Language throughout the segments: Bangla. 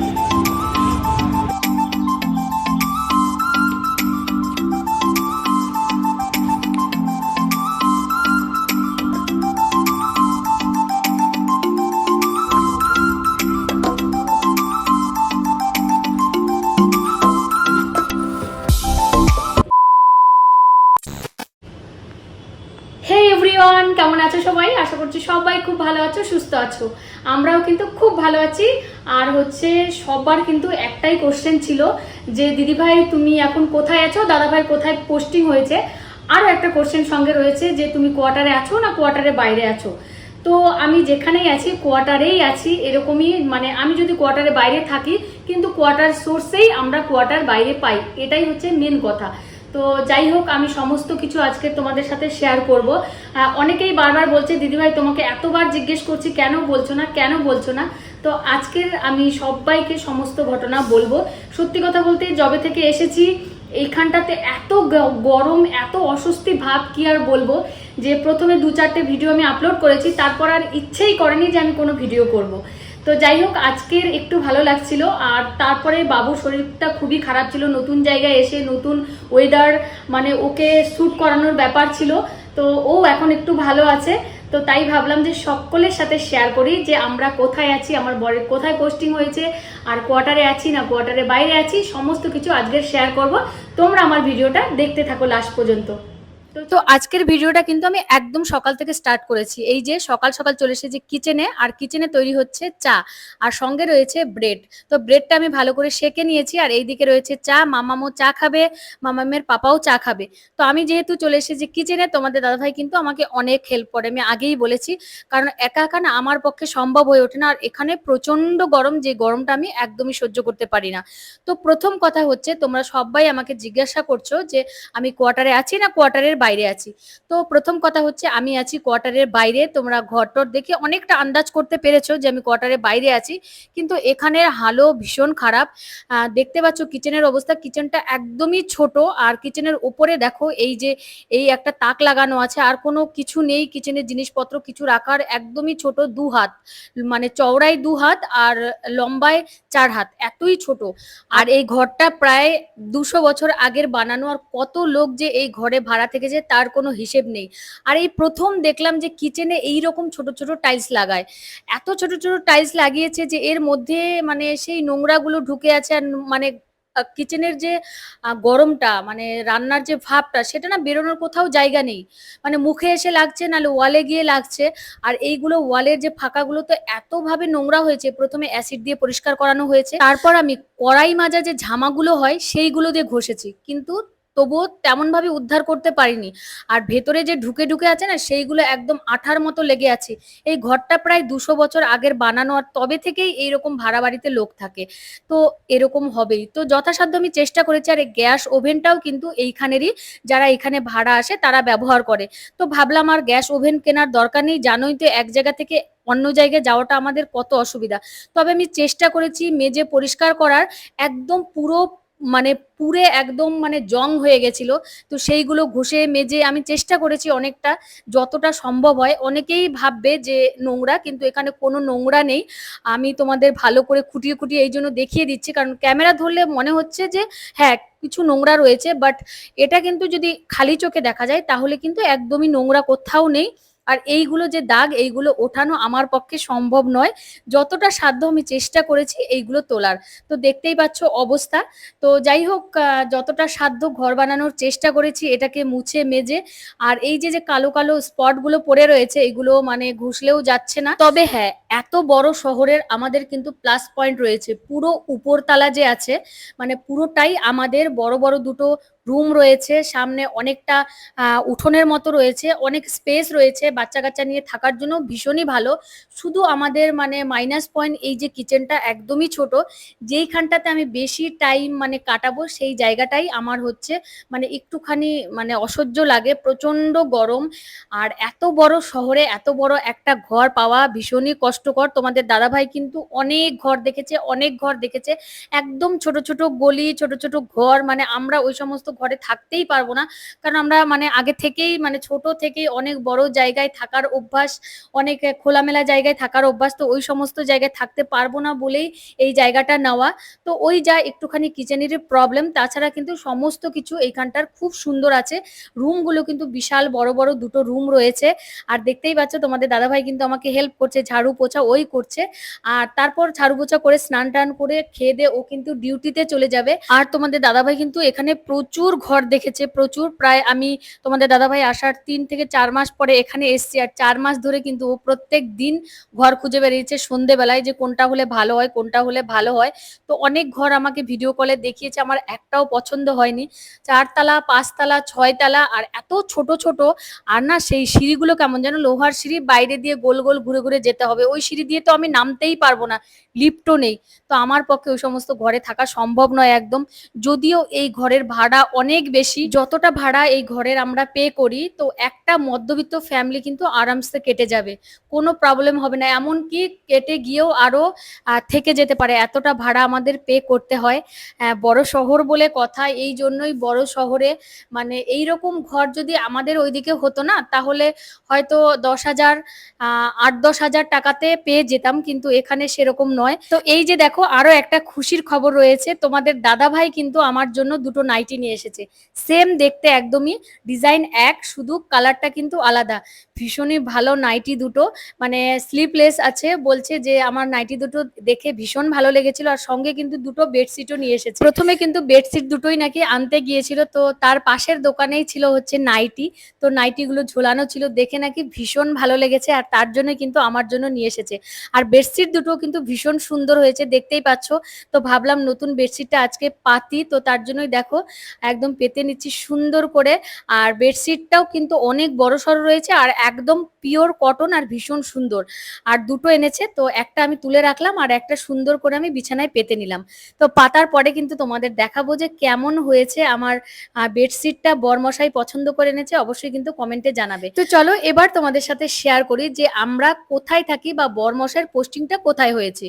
Bye. এভরিওয়ান, কেমন আছো সবাই? আশা করছি সবাই খুব ভালো আছো, সুস্থ আছো। আমরাও কিন্তু খুব ভালো আছি। আর হচ্ছে সবার কিন্তু একটাই কোশ্চেন ছিল যে, দিদিভাই, তুমি এখন কোথায় আছো? দাদাভাই কোথায় পোস্টিং হয়েছে? আরও একটা কোশ্চেন সঙ্গে রয়েছে যে, তুমি কোয়ার্টারে আছো না কোয়ার্টারে বাইরে আছো? তো আমি যেখানেই আছি কোয়ার্টারেই আছি, এরকমই মানে আমি যদি কোয়ার্টারে বাইরে থাকি, কিন্তু কোয়ার্টার সোর্সেই আমরা কোয়ার্টার বাইরে পাই। এটাই হচ্ছে মেন কথা। তো যাই হোক, আমি সমস্ত কিছু আজকে তোমাদের সাথে শেয়ার করব। অনেকেই বারবার বলছে, দিদিভাই, তোমাকে এতবার জিজ্ঞেস করছি, কেন বলছো না, কেন বলছো না? তো আজকের আমি সবাইকে সমস্ত ঘটনা বলব। সত্যি কথা বলতে জবে থেকে এসেছি, এইখানটাতে এত গরম, এত অস্বস্তি ভাব, কি আর বলব? যে প্রথমে দু চারটে ভিডিও আমি আপলোড করেছি, তারপর আর ইচ্ছেই করেনি যে আমি কোনো ভিডিও করব। তো যাই হোক, আজকের একটু ভালো লাগছিল। আর তারপরে বাবুর শরীরটা খুবই খারাপ ছিল। নতুন জায়গায় এসে নতুন ওয়েদার মানে ওকে শ্যুট করানোর ব্যাপার ছিল। তো ও এখন একটু ভালো আছে। তো তাই ভাবলাম যে সকলের সাথে শেয়ার করি যে আমরা কোথায় আছি, আমার বরের কোথায় পোস্টিং হয়েছে, আর কোয়ার্টারে আছি না কোয়ার্টারে বাইরে আছি, সমস্ত কিছু আজকে শেয়ার করব। তোমরা আমার ভিডিওটা দেখতে থাকো লাস্ট পর্যন্ত। তো- আজকের ভিডিওটা কিন্তু আমি একদম সকাল থেকে স্টার্ট করেছি। এই যে সকাল সকাল চলে এসেছি কিচেনে আর কিচেনে তৈরি হচ্ছে চা, আর সঙ্গে রয়েছে ব্রেড তো ব্রেডটা আমি ভালো করে সেকে নিয়েছি, আর এই দিকে রয়েছে চা, মামামও চা খাবে, মামামের পাপাও চা খাবে। তো আমি যেহেতু চলে এসেছি কিচেনে তোমাদের দাদাভাই কিন্তু আমাকে অনেক হেল্প করে, আমি আগেই বলেছি। কারণ একা একা না আমার পক্ষে সম্ভব হয়ে ওঠে না, আর এখানে প্রচণ্ড গরম, যে গরমটা আমি একদমই সহ্য করতে পারি না। তো প্রথম কথা হচ্ছে, তোমরা সবাই আমাকে জিজ্ঞাসা করছ যে আমি কোয়ার্টারে আছি না কোয়ার্টারের বাইরে আছি। তো প্রথম কথা হচ্ছে আমি আছি কোয়ার্টারের বাইরে। তোমরা ঘরটর দেখে অনেকটা আন্দাজ করতে পেরেছ যে আমি কোয়ার্টারের বাইরে আছি। কিন্তু এখানের হালও ভীষণ খারাপ। দেখতে পাচ্ছ কিচেনের অবস্থা। কিচেনটা একদমই ছোট। আর কিচেনের উপরে দেখো এই যে, এই একটা তাক লাগানো আছে। আর কোনো কিছু নেই কিচেনের জিনিসপত্র। কিছু রাখার একদমই ছোট দু হাত। মানে চওড়ায় দু হাত আর লম্বায় চার হাত। এতই ছোট। আর এই ঘরটা প্রায় দুশো বছর আগের বানানো। আর কত লোক যে এই ঘরে ভাড়া থেকেছে তার কোনো হিসেব নেই। আর এই প্রথম দেখলাম যে কিচেনে এই রকম ছোট ছোট টাইলস লাগায়। এত ছোট ছোট টাইলস লাগিয়েছে যে এর মধ্যে মানে সেই নোংরাগুলো ঢুকে আছে আর মানে কিচেনের যে গরমটা মানে রান্নার যে ভাবটা, সেটা না বেরোনোর কোথাও জায়গা নেই। মানে মুখে এসে লাগছে, নাহলে ওয়ালে গিয়ে লাগছে। আর এইগুলো ওয়ালের যে ফাঁকাগুলো তো এতভাবে নোংরা হয়েছে, প্রথমে অ্যাসিড দিয়ে পরিষ্কার করানো হয়েছে। তারপর আমি কড়াই মাজা যে ঝামাগুলো হয়, সেইগুলো দিয়ে ঘষেছি। কিন্তু তবুও তেমন ভাবে উদ্ধার করতে পারিনি। আর ভেতরে যে ঢুকে ঢুকে আছে না, সেইগুলো একদম আঠার মতো লেগে আছে। এই ঘরটা প্রায় দুশো বছর আগের বানানো আর তবে থেকেই এইরকম ভাড়া বাড়িতে লোক থাকে। তো এরকম হবেই। তো যথাসাধ্য আমি চেষ্টা করেছি আর গ্যাস ওভেনটাও কিন্তু এইখানেরই, যারা এখানে ভাড়া আসে তারা ব্যবহার করে। তো ভাবলাম আর গ্যাস ওভেন কেনার দরকার নেই, জানোই তো এক জায়গা থেকে অন্য জায়গায় যাওয়াটা আমাদের কত অসুবিধা। তবে আমি চেষ্টা করেছি মেজে পরিষ্কার করার, একদম পুরো মানে পুরে একদম মানে জং হয়ে গেছিল। তো সেইগুলো ঘষে মেজে আমি চেষ্টা করেছি অনেকটা, যতটা সম্ভব হয়। অনেকেই ভাববে যে নোংরা, কিন্তু এখানে কোনো নোংরা নেই। আমি তোমাদের ভালো করে খুঁটিয়ে খুঁটিয়ে এই জন্য দেখিয়ে দিচ্ছি। কারণ ক্যামেরা ধরলে মনে হচ্ছে যে হ্যাঁ কিছু নোংরা রয়েছে। বাট এটা কিন্তু যদি খালি চোখে দেখা যায়, তাহলে কিন্তু একদমই নোংরা কোথাও নেই। আর এইগুলো যে দাগ, এইগুলো ওঠানো আমার পক্ষে সম্ভব নয়। যতটা সাধ্য আমি চেষ্টা করেছি এইগুলো তোলার। তো দেখতেই পাচ্ছ অবস্থা। তো যাই হোক যতটা সাধ্য ঘর বানানোর চেষ্টা করেছি এটাকে মুছে মেজে। আর এই যে যে কালো কালো স্পটগুলো পড়ে রয়েছে, এগুলো মানে ঘুষলেও যাচ্ছে না। তবে হ্যাঁ এত বড় শহরের আমাদের কিন্তু প্লাস পয়েন্ট রয়েছে। পুরো উপরতলা যে আছে মানে পুরোটাই আমাদের বড় বড় দুটো রুম রয়েছে, সামনে অনেকটা উঠোনের মতো রয়েছে, অনেক স্পেস রয়েছে বাচ্চা কাচ্চা নিয়ে থাকার জন্য ভীষণই ভালো। শুধু আমাদের মানে মাইনাস পয়েন্ট এই যে কিচেনটা একদমই ছোট, যেইখানটাতে আমি বেশি টাইম মানে কাটাবো, সেই জায়গাটাই আমার হচ্ছে মানে একটুখানি মানে অসহ্য লাগে প্রচণ্ড গরম। আর এত বড় শহরে এত বড় একটা ঘর পাওয়া ভীষণই কষ্টকর। তোমাদের দাদাভাই কিন্তু অনেক ঘর দেখেছে, অনেক ঘর দেখেছে। একদম ছোট ছোট গলি, ছোট ছোট ঘর মানে আমরা ওই সমস্ত ঘরে থাকতেই পারব না। কারণ আমরা মানে আগে থেকেই মানে ছোট থেকেই অনেক বড় জায়গায় থাকার অভ্যাস, অনেক খোলামেলা জায়গায় থাকার অভ্যাস, তো ওই সমস্ত জায়গায় থাকতে পারব না বলেই এই জায়গাটা নেওয়া। তো ওই যা একটুখানি কিচেনের প্রবলেম তাছাড়া কিন্তু সমস্ত কিছু এইখানটার খুব সুন্দর আছে। রুমগুলো কিন্তু বিশাল বড় বড় দুটো রুম রয়েছে। আর দেখতেই পাচ্ছ তোমাদের দাদাভাই কিন্তু আমাকে হেল্প করছে, ঝাড়ু পোছা ওই করছে। আর তারপর ঝাড়ু পোছা করে স্নান টান করে খেয়ে দিয়ে ও কিন্তু ডিউটিতে চলে যাবে। আর তোমাদের দাদাভাই কিন্তু এখানে প্রচুর ঘর দেখেছে, প্রচুর। প্রায় আমি তোমাদের দাদাভাই আসার তিন থেকে চার মাস পরে এখানে এসছি আর চার মাস ধরে কিন্তু ও প্রত্যেক দিন ঘর খুঁজে বেরিয়েছে সন্ধেবেলায় যে কোনটা হলে ভালো হয়, কোনটা হলে ভালো হয়। তো অনেক ঘর আমাকে ভিডিও কলে দেখিয়েছে, আমার একটাও পছন্দ হয়নি। চারতলা, পাঁচতলা, ছয়তলা আর এত ছোট ছোট, আর না সেই সিঁড়িগুলো কেমন যেন লোহার সিঁড়ি, বাইরে দিয়ে গোল গোল ঘুরে ঘুরে যেতে হবে। ওই সিঁড়ি দিয়ে তো আমি নামতেই পারব না, লিফটও নেই। তো আমার পক্ষে ওই সমস্ত ঘরে থাকা সম্ভব নয় একদম। যদিও এই ঘরের ভাড়া অনেক বেশি। যতটা ভাড়া এই ঘরের আমরা পে করি, তো একটা মধ্যবিত্ত ফ্যামিলি কিন্তু আরামসে কেটে যাবে। কোনো প্রবলেম হবে না। এমনকি কেটে গিয়েও আরও থেকে যেতে পারে। এতটা ভাড়া আমাদের পে করতে হয়। বড় শহর বলে কথা, এই জন্যই বড় শহরে মানে এই রকম ঘর যদি আমাদের ওইদিকে হতো না, তাহলে হয়তো দশ হাজার আট দশ হাজার টাকাতে পেয়ে যেতাম, কিন্তু এখানে সেরকম নয়। তো এই যে দেখো, আরও একটা খুশির খবর রয়েছে। তোমাদের দাদা ভাই কিন্তু আমার জন্য দুটো নাইটি নিয়ে এসেছে। সেম দেখতে একদমই ডিজাইন এক, শুধু কালারটা কিন্তু আলাদা। ভীষণই ভালো নাইটি দুটো মানে স্লিপলেস আছে বলছে যে আমার নাইটি দুটো দেখে ভীষণ ভালো লেগেছিল আর সঙ্গে কিন্তু দুটো বেডশিটও নিয়ে এসেছে। প্রথমে কিন্তু বেডশিট দুটোই নাকি আনতে গিয়েছিল, তো তার পাশের দোকানেই ছিল হচ্ছে নাইটি, তো নাইটিগুলো ঝোলানো ছিল, দেখে নাকি ভীষণ ভালো লেগেছে আর তার জন্য কিন্তু আমার জন্য নিয়ে এসেছে। আর বেডশিট দুটো কিন্তু ভীষণ সুন্দর হয়েছে, দেখতেই পাচ্ছ। তো ভাবলাম নতুন বেডশিটটা আজকে পাতি, তো তার জন্যই দেখো একদম পেতে নিচ্ছি সুন্দর করে। আর বেডশিটটাও কিন্তু অনেক বড় সড়ো রয়েছে আর একদম পিওর কটন আর ভীষণ সুন্দর। আর দুটো এনেছে, তো একটা আমি তুলে রাখলাম আর একটা সুন্দর করে আমি বিছানায় পেতে নিলাম। তো পাতার পরে কিন্তু তোমাদের দেখাবো যে কেমন হয়েছে আমার বেডশিটটা বরমশাই পছন্দ করে এনেছে, অবশ্যই কিন্তু কমেন্টে জানাবে। তো চলো এবার তোমাদের সাথে শেয়ার করি যে আমরা কোথায় থাকি বা বরমশাইয়ের পোস্টিংটা কোথায় হয়েছে।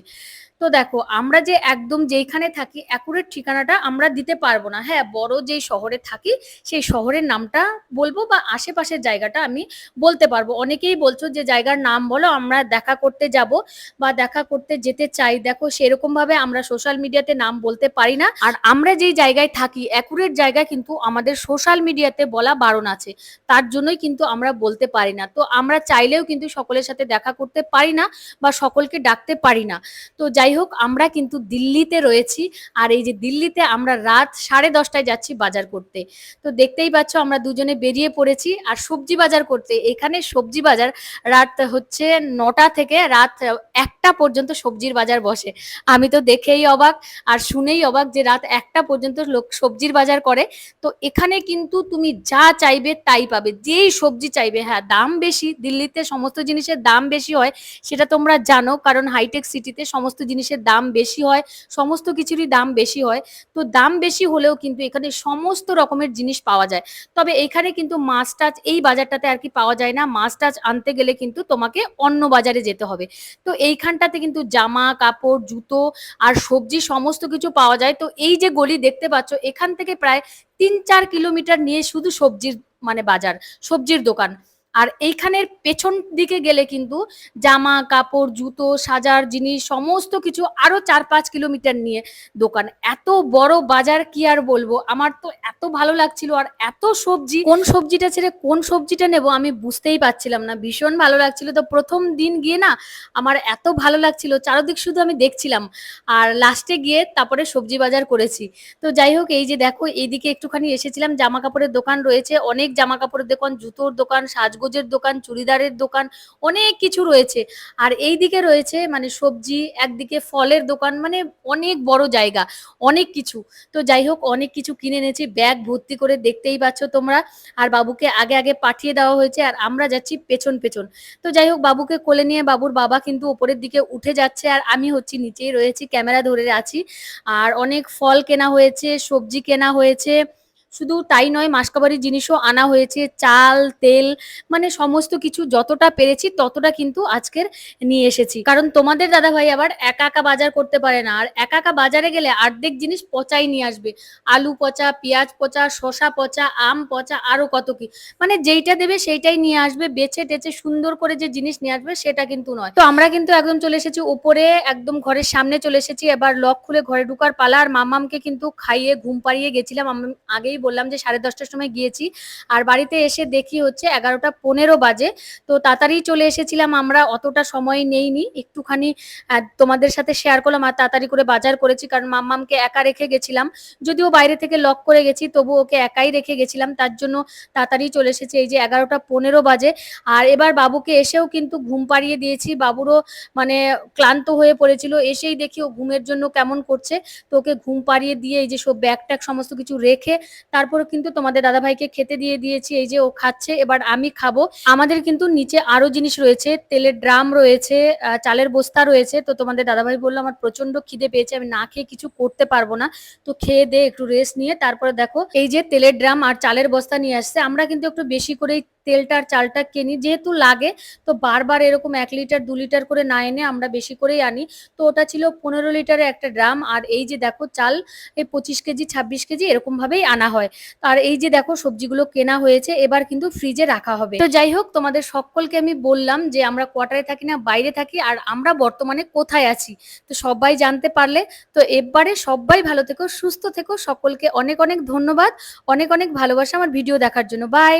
তো দেখো, আমরা যে একদম যেইখানে থাকি অ্যাকুরেট ঠিকানাটা আমরা দিতে পারব না। হ্যাঁ বড় যেই শহরে থাকি, সেই শহরের নামটা বলব বা আশেপাশের জায়গাটা আমি বলতে পারব। অনেকেই বলছো যে, জায়গার নাম বলো, আমরা দেখা করতে যাব বা দেখা করতে যেতে চাই। দেখো সেরকম ভাবে আমরা সোশ্যাল মিডিয়াতে নাম বলতে পারি না। আর আমরা যেই জায়গায় থাকি অ্যাকুরেট জায়গা কিন্তু আমাদের সোশ্যাল মিডিয়াতে বলা বারণ আছে। তার জন্যই কিন্তু আমরা বলতে পারি না। তো আমরা চাইলেও কিন্তু সকলের সাথে দেখা করতে পারি না বা সকলকে ডাকতে পারি না। তো যাই হোক, আমরা কিন্তু দিল্লিতে রয়েছি আর এই যে দিল্লিতে আমরা রাত সাড়ে দশটায় যাচ্ছি বাজার করতে। তো দেখতেই পাচ্ছ আমরা দুজনে বেরিয়ে পড়েছি আর সবজি বাজার করতে। এখানে সবজি বাজার রাত হচ্ছে নটা থেকে রাত একটা পর্যন্ত সবজির বাজার বসে। আমি তো দেখেই অবাক আর শুনেই অবাক যে রাত একটা পর্যন্ত লোক সবজির বাজার করে। তো এখানে কিন্তু তুমি যা চাইবে তাই পাবে। যেই সবজি চাইবে হ্যাঁ দাম বেশি, দিল্লিতে সমস্ত জিনিসের দাম বেশি হয়, সেটা তোমরা জানো। কারণ হাইটেক সিটিতে সমস্ত জিনিসের দাম বেশি হয়, সমস্ত কিছুরই দাম বেশি হয়। তো দাম বেশি হলেও কিন্তু এখানে সমস্ত রকমের জিনিস পাওয়া যায়। তবে এখানে কিন্তু মাছ টাছ এই বাজারটাতে আর কি পাওয়া যায় না। মাছ টাছ আনতে গেলে কিন্তু তোমাকে অন্য বাজারে যেতে হবে। তো এইখানটাতে কিন্তু জামা, কাপড়, জুতো আর সবজি সমস্ত কিছু পাওয়া যায়। তো এই যে গলি দেখতে পাচ্ছ, এখান থেকে প্রায় তিন চার কিলোমিটার নিয়ে শুধু সবজির মানে বাজার, সবজির দোকান। আর এইখানের পেছন দিকে গেলে কিন্তু জামা, কাপড়, জুতো, সাজার জিনিস, সমস্ত কিছু আরও চার পাঁচ কিলোমিটার নিয়ে দোকান। এত বড় বাজার কি আর বলব? আমার তো এত ভালো লাগছিল আর এত সবজি, কোন সবজিটা ছেড়ে কোন সবজিটা নেব আমি বুঝতেই পারছিলাম না। ভীষণ ভালো লাগছিল। তো প্রথম দিন গিয়ে না আমার এত ভালো লাগছিল, চারদিক শুধু আমি দেখছিলাম আর লাস্টে গিয়ে তারপরে সবজি বাজার করেছি। তো যাই হোক, এই যে দেখো, এইদিকে একটুখানি এসেছিলাম। জামা কাপড়ের দোকান রয়েছে, অনেক জামা কাপড়ের দোকান, জুতোর দোকান সাজগোজের দোকান, চুড়িদারের দোকান, অনেক কিছু রয়েছে। আর এই দিকে রয়েছে মানে সবজি, একদিকে ফলের দোকান মানে অনেক বড় জায়গা, অনেক কিছু। তো যাই হোক, অনেক কিছু কিনে এনেছি, ব্যাগ ভর্তি করে দেখতেই পাচ্ছ তোমরা। আর বাবুকে আগে আগে পাঠিয়ে দেওয়া হয়েছে, আর আমরা যাচ্ছি পেছন পেছন। তো যাই হোক, বাবুকে কোলে নিয়ে বাবুর বাবা কিন্তু উপরের দিকে উঠে যাচ্ছে, আর আমি হচ্ছি নিচেই রয়েছি, ক্যামেরা ধরে আছি। আর অনেক ফল কেনা হয়েছে, সবজি কেনা হয়েছে। শুধু তাই নয়, মাসকাবারির জিনিসও আনা হয়েছে, চাল, তেল মানে সমস্ত কিছু যতটা পেরেছি ততটা কিন্তু আজকের নিয়ে এসেছি। কারণ তোমাদের দাদা ভাই আবার একা একা বাজার করতে পারে না, আর একা একা বাজারে গেলে অর্ধেক জিনিস পচাই নিয়ে আসবে। আলু পচা, পেঁয়াজ পচা শশা পচা, আম পচা, আরও কত কি। মানে যেইটা দেবে সেইটাই নিয়ে আসবে, বেছে টেছে সুন্দর করে যে জিনিস নিয়ে আসবে সেটা কিন্তু নয়। তো আমরা কিন্তু একদম চলে এসেছি উপরে একদম ঘরের সামনে চলে এসেছি। এবার লক খুলে ঘরে ঢুকার পালা, আর মামামকে কিন্তু খাইয়ে ঘুম পাড়িয়ে গেছিলাম। আমি আগেই বললাম যে সাড়ে দশটার সময় গিয়েছি। আর বাড়িতে এসে দেখি হচ্ছে এগারোটা পনেরো বাজে। তো তাড়াতাড়ি চলে এসেছিলাম, আমরা অতটা সময় নেইনি। একটুখানি তোমাদের সাথে শেয়ার করলাম আর তাড়াতাড়ি করে বাজার করেছি, কারণ মাম্মামকে একা রেখে গেছিলাম। যদিও বাইরে থেকে লক করে গেছি, তবু ওকে একাই রেখে গেছিলাম। তার জন্য তাড়াতাড়ি চলে এসেছে, এই যে এগারোটা পনেরো বাজে। আর এবার বাবুকে এসেও কিন্তু ঘুম পাড়িয়ে দিয়েছি। বাবুরও মানে ক্লান্ত হয়ে পড়েছিল, এসেই দেখি ও ঘুমের জন্য কেমন করছে। তো ওকে ঘুম পাড়িয়ে দিয়ে এই যে সব ব্যাগ ট্যাগ সমস্ত কিছু রেখে তারপরে কিন্তু তোমাদের দাদাভাইকে খেতে দিয়ে দিয়েছি, এই যে ও খাচ্ছে, এবার আমি খাব। আমাদের কিন্তু নিচে আরও জিনিস রয়েছে, তেলের ড্রাম রয়েছে চালের বস্তা রয়েছে, তো তোমাদের দাদাভাই বলল, আমার প্রচণ্ড খিদে পেয়েছে, আমি না খেয়ে কিছু করতে পারব না। তো খেয়ে দে, একটু রেস্ট নিয়ে, তারপরে দেখো, এই যে তেলের ড্রাম আর চালের বস্তা নিয়ে আসছে, আমরা কিন্তু একটু বেশি করেই তেলটা আর চালটা কিনি, যেহেতু লাগে, তো বারবার এরকম এক লিটার, দু লিটার করে না এনে আমরা বেশি করেই আনি। তো ওটা ছিল পনেরো লিটারের একটা ড্রাম, আর এই যে দেখো চাল, এই পঁচিশ কেজি, ছাব্বিশ কেজি এরকম ভাবেই আনা হয়। আর এই যে দেখো সবজিগুলো কেনা হয়েছে, এবার কিন্তু ফ্রিজে রাখা হবে। তো যাই হোক, তোমাদের সকলকে আমি বললাম যে আমরা কোয়ার্টারে থাকি না, বাইরে থাকি, আর আমরা বর্তমানে কোথায় আছি? তো সবাই জানতে পারলে, তো এবারে সবাই ভালো থেকো, সুস্থ থেকো। সকলকে অনেক অনেক ধন্যবাদ। অনেক অনেক ভালোবাসা আমার ভিডিও দেখার জন্য। বাই